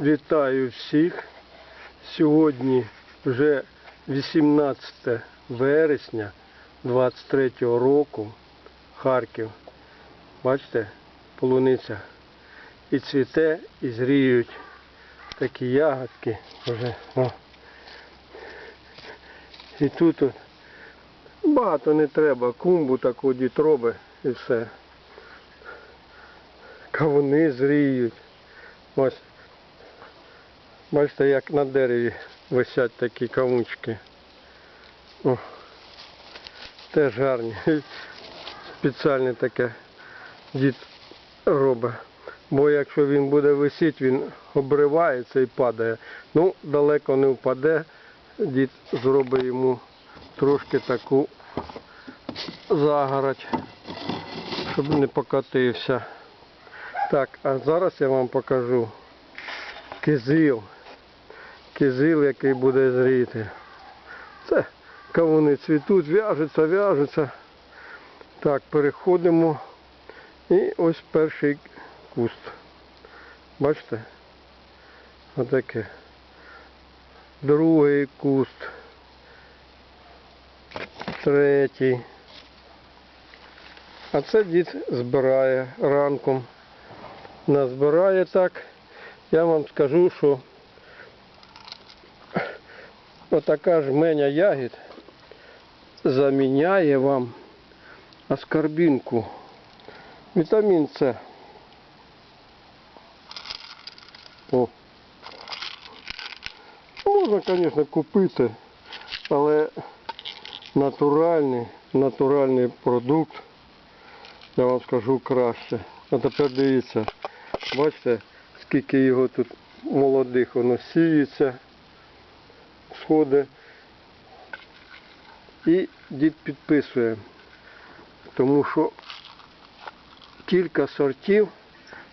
Вітаю всіх. Сьогодні вже 18 вересня 23 року. Харків. Бачите, полуниця. І цвіте, і зріють такі ягодки вже. І тут от багато не треба. Кумбу таку дітроби і все. Кавуни зріють. Ось. Бачите, як на дереві висять такі кавунчики. О, теж гарні. Спеціальне таке дід робить. Бо якщо він буде висіти, він обривається і падає. Ну, далеко не впаде. Дід зробить йому трошки таку загородь, щоб не покотився. Так, а зараз я вам покажу кизил. Кизил, який буде зріти. Це кавуни цвітуть, в'яжуться, в'яжуться. Так, переходимо. І ось перший куст. Бачите? Отаке. Другий куст. Третій. А це дід збирає ранком. Назбирає так. Я вам скажу, що отака жменя ягід заміняє вам аскорбінку. Вітамін С. О. Можна, звісно, купити, але натуральний, натуральний продукт, я вам скажу краще. А тепер дивіться, бачите, скільки його тут молодих воно сіється, сходить. І дід підписує, тому що кілька сортів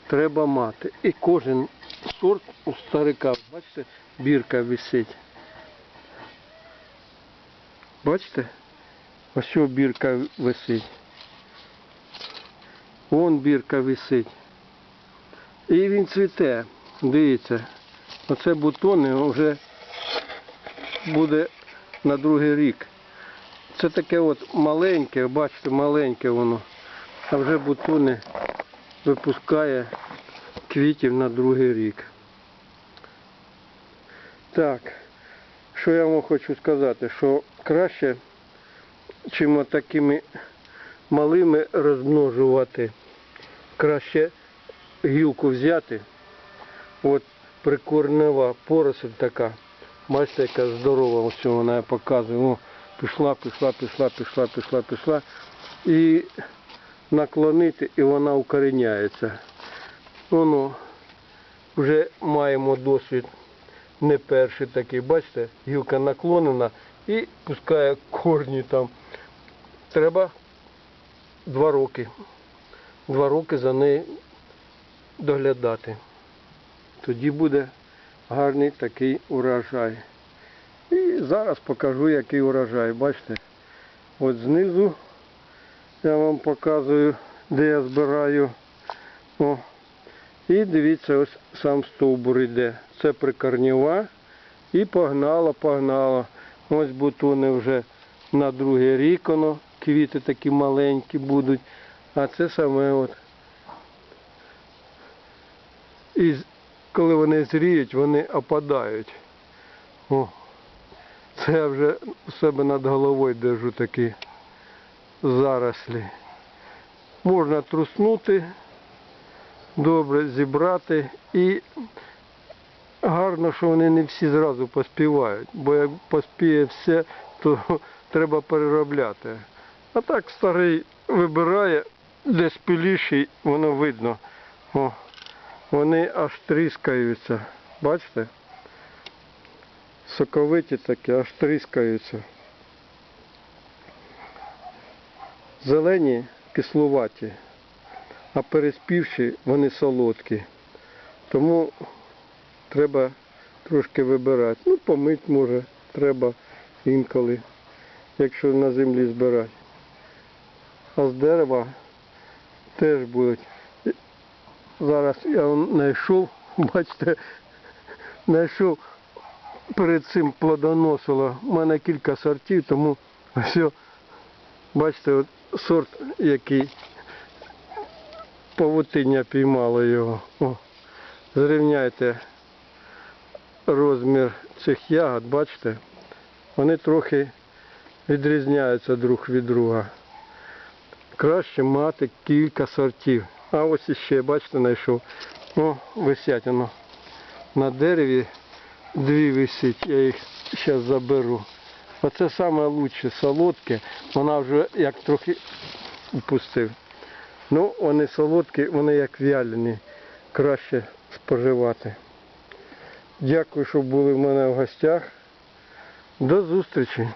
треба мати. І кожен сорт у старика, бачите, бірка висить. Бачите? Ось що бірка висить. Вон бірка висить. І він цвіте. Дивіться. Оце бутони вже буде на другий рік. Це таке от маленьке, бачите, маленьке воно. А вже бутони випускає квітів на другий рік. Так, що я вам хочу сказати, що краще, чим такими малими розмножувати, краще гілку взяти. От прикорнева поросль така. Бачите, яка здорова, ось вона я показую. О, пішла, пішла, пішла, пішла, пішла, пішла. І наклонити, і вона укоріняється. Воно вже маємо досвід не перший такий. Бачите, гілка наклонена і пускає корні там. Треба два роки. Два роки за нею доглядати. Тоді буде гарний такий урожай. І зараз покажу, який урожай. Бачите, от знизу я вам показую, де я збираю. О. І дивіться, ось сам стовбур йде. Це прикорнєва. І погнало. Ось бутони вже на другий рік воно. Квіти такі маленькі будуть. А це саме от. І з- коли вони зріють, вони опадають. О. Це я вже у себе над головою держу такі зарослі. Можна труснути, добре зібрати і гарно, що вони не всі зразу поспівають, бо як поспіє все, то треба переробляти. А так старий вибирає, де спіліший, воно видно. О, вони аж тріскаються. Бачите? Соковиті такі, аж тріскаються. Зелені кислуваті, а переспівші вони солодкі. Тому треба трошки вибирати. Ну, помить може, треба інколи, якщо на землі збирати. А з дерева теж будуть. Зараз я знайшов, бачите, знайшов перед цим плодоносило. У мене кілька сортів, тому все, бачите, от сорт, який павутиння піймало його. О, зрівняйте розмір цих ягод, бачите? Вони трохи відрізняються друг від друга. Краще мати кілька сортів. А ось іще, бачите, знайшов. О, висять воно. На дереві дві висить, я їх зараз заберу. Оце лучше солодке. Вона вже як трохи упустив. Ну, вони солодкі, вони як вялені. Краще споживати. Дякую, що були в мене в гостях. До зустрічі.